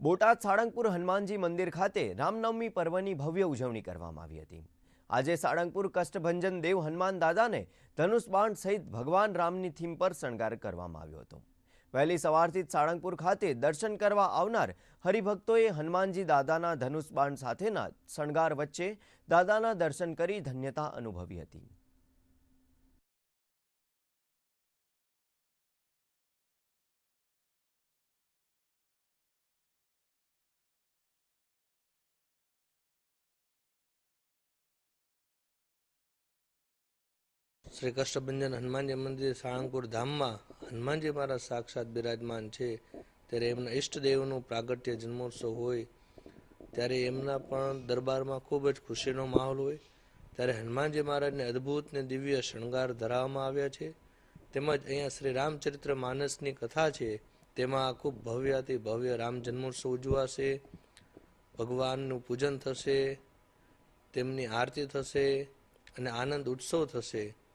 બોટાદ સાળંગપુર હનુમાનજી મંદિર ખાતે રામનવમી પર્વની ભવ્ય ઉજવણી કરવામાં આવી હતી. આજે સાળંગપુર કષ્ટભંજન દેવ હનુમાન દાદાને ધનુષ બાણ સહિત ભગવાન રામની થીમ પર શણગાર કરવામાં આવ્યો હતો. વહેલી સવારથી જ સાળંગપુર ખાતે દર્શન કરવા આવનાર હરિભક્તોએ હનુમાનજી દાદાના ધનુષ બાણ સાથેના શણગાર વચ્ચે દાદાના દર્શન કરી ધન્યતા અનુભવી હતી. શ્રી કષ્ટભંજન હનુમાનજી મંદિર સાળંગપુર ધામમાં હનુમાનજી મહારાજ સાક્ષાત બિરાજમાન છે. ત્યારે એમના ઈષ્ટદેવનું પ્રાગટ્ય જન્મોત્સવ હોય, ત્યારે એમના પણ દરબારમાં ખૂબ જ ખુશીનો માહોલ હોય. ત્યારે હનુમાનજી મહારાજને અદ્ભુત ને દિવ્ય શણગાર ધરાવવામાં આવ્યા છે. તેમજ અહીંયા શ્રી રામચરિત્ર માનસની કથા છે, તેમાં ખૂબ ભવ્યાથી ભવ્ય રામ જન્મોત્સવ ઉજવાશે. ભગવાનનું પૂજન થશે, તેમની આરતી થશે અને આનંદ ઉત્સવ થશે.